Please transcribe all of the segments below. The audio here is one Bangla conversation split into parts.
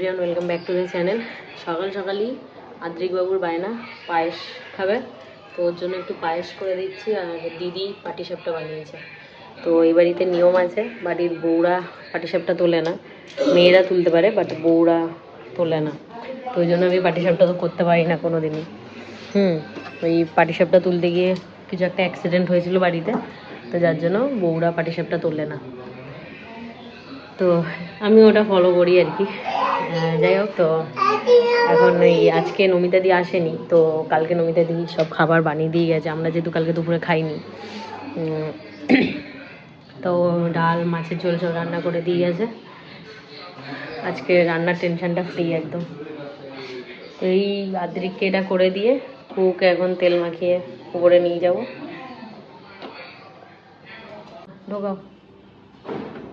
Everyone welcome back to the channel সকাল সকালই আদ্রিক বাবুর বায়না, পায়েস খাবে। তো ওর জন্য একটু পায়েস করে দিচ্ছি আর দিদি পাটিসাপটা বানিয়েছে। তো এই বাড়িতে নিয়ম আছে, বাড়ির বউরা পাটিসাপটা তোলে না। মেয়েরা তুলতে পারে বাট বউরা তোলে না। তো ওই জন্য আমি পাটিসাপটা তো করতে পারি না কোনো দিনই হুম, ওই পাটিসাপটা তুলতে গিয়ে কিছু একটা অ্যাক্সিডেন্ট হয়েছিল বাড়িতে, তো যার জন্য বউরা পাটিসাপটা তোলে না। তো আমি ওটা ফলো করি আর কি। যাই হোক তো। এখন এই আজকে নমিতা দিয়ে আসেনি, তো কালকে নমিতা দি সব খাবার বানিয়ে দিয়ে গেছে। আমরা যেহেতু কালকে দুপুরে খাইনি। তো ডাল, মাছের ঝোল সব রান্না করে দিয়ে গেছে। আজকে রান্নার টেনশনটা ফ্রি একদম। এই আদ্রিককে এটা করে দিয়ে কুকে এখন তেল মাখিয়ে উপরে নিয়ে যাব। ঢোকাও।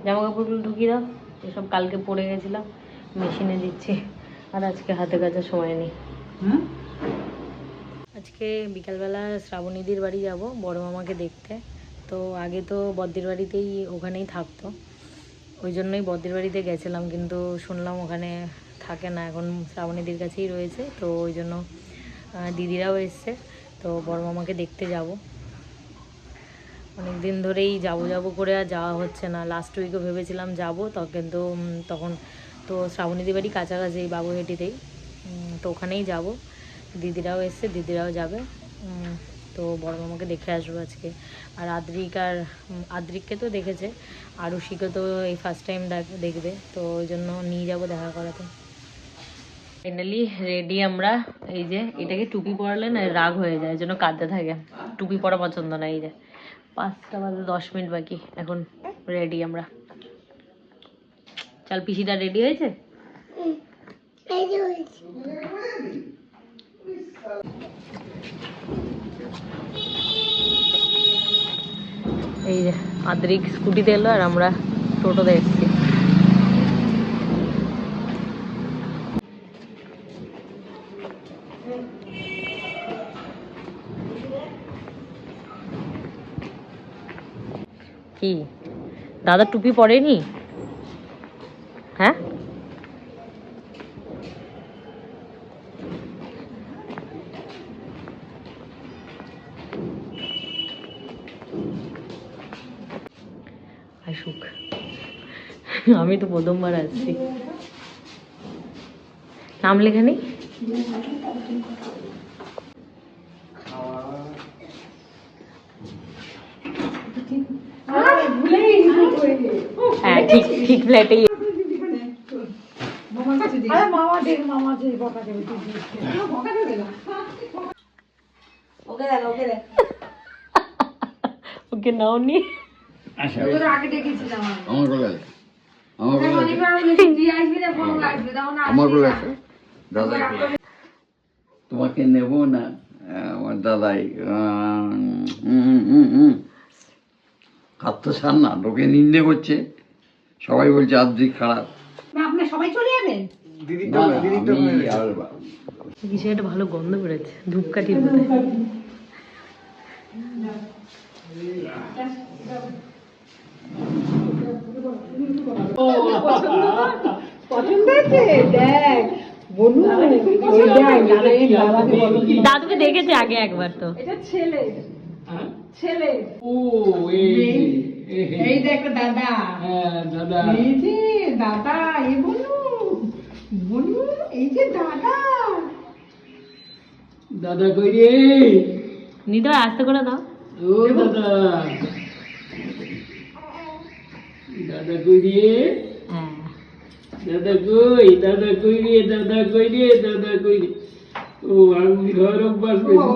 জামা কাপড়গুলো ঢুকিয়ে দাও। এসব কালকে পরে গেছিলাম। মেশিনে দিচ্ছি। আর আজকে হাতে কাচার সময় নেই। আজকে বিকালবেলা শ্রাবণীদির বাড়ি যাব বড় মামাকে দেখতে। তো আগে তো বদ্দির বাড়িতেই ওখানেই থাকতো। ওই জন্যই বদ্দির বাড়িতে গেছিলাম কিন্তু শুনলাম ওখানে থাকে না এখন শ্রাবণীদির কাছেই রয়েছে। তো ওই জন্য দিদিরাও এসছে। তো বড় মামাকে দেখতে যাব। অনেক দিন ধরেই যাব যাব করে আর যাওয়া হচ্ছে না। লাস্ট উইকে ভেবেছিলাম যাব তো কিন্তু তখন তো শ্রাবণীদি বাড়ি কাছাকাছি এই বাবুহেটিতেই তো ওখানেই যাব। দিদিরাও এসছে, দিদিরাও যাবে। তো বড় মামাকে দেখে আসব আজকে। আর আদ্রিক আর আদ্রিককে তো দেখেছে। আর আরুষিকে তো এই ফার্স্ট টাইম দেখবে। তো ওই জন্য নিয়ে যাব দেখা করাতে। ফাইনালি রেডি আমরা। এই যে, এটাকে টুপি পরালে না রাগ হয়ে যায় জন্য কাঁদতে থাকে। টুপি পরা পছন্দ না, এই যে। পাঁচটা বাজে দশ মিনিট বাকি। এখন রেডি আমরা। চল পিসিটা রেডি হয়েছে। এই যে আদ্রিক স্কুটিতে এলো আর আমরা টোটোতে এসেছি। কি? দাদা টুপি পরেনি? হ্যাঁ? আসুক। আমি তো প্রথমবার আসছি। নাম লেখা নেই? হ্যাঁ ঠিক ঠিক ফ্ল্যাটেই ওকে নাও নি আচ্ছা। আমার দাদা তোমাকে নেব না? আমার দাদাই। হাত তো সার না লোকে নিন্দে করছে। সবাই বলছে আদ্রিক খারাপ। আপনার সবাই চলে যাবেন একটা ভালো গন্ধ বেরোচ্ছে ধূপকাঠির পছন্দ দেখ বলুন দাদাকে দেখেছে আগে একবার তো। এটা ছেলে। ছেলে। ও এই এই দেখ দাদা। হ্যাঁ দাদা। এই যে দাদা এ বলু বলু এই যে দাদা দাদা কই রে নিতে আস্তে করে দাও ও দাদা দাদা কই রে হ্যাঁ দাদা কই দাদা কই রে দাদা কই রে দাদা কই রে ও আমি ঘর অভ্যাস করছে।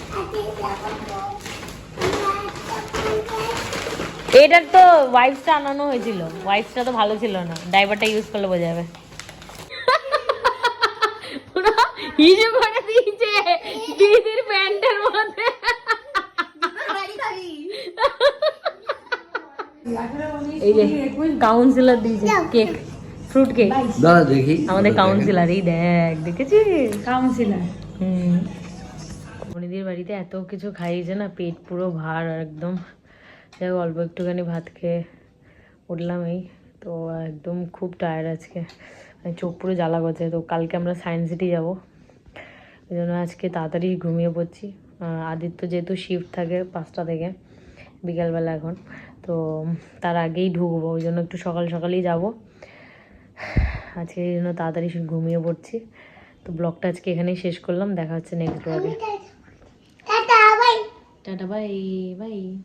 এটার তো ওয়াইফসটা আনানো হয়েছিল। ওয়াইফসটা তো ভালো ছিল না। ড্রাইভারটা ইউজ করলে বোঝা যাবে। হিজু করে দিয়েছে দিদির প্যান্টের মধ্যে। এই যে কাউন্সিলর দিয়েছে কেক ফ্রুট কেক দাঁড়া দেখি। আমাদের কাউন্সিলর এই দেখ দেখেছিস? কাউন্সিলার হুম। মনিদির বাড়িতে এত কিছু খাইয়েছে না, পেট পুরো ভার একদম। যাই অল্প একটুখানি ভাত খেয়ে উঠলাম এই। তো একদম খুব টায়ার্ড আজকে। মানে চোখ পুরো জ্বালা করছে। তো কালকে আমরা সায়েন্স সিটি যাব। ওই জন্য আজকে তাড়াতাড়ি ঘুমিয়ে পড়ছি। আদিত্য যেহেতু শিফট থাকে পাঁচটা থেকে, বিকালবেলা এখন। তো তার আগেই ঢুকবো। ওই জন্য একটু সকাল সকালেই যাব। আজকে এই জন্য তাড়াতাড়ি ঘুমিয়ে পড়ছি। তো ব্লগটা আজকে এখানেই শেষ করলাম। দেখা হচ্ছে নেক্সট ব্লগে 在的呗，呗。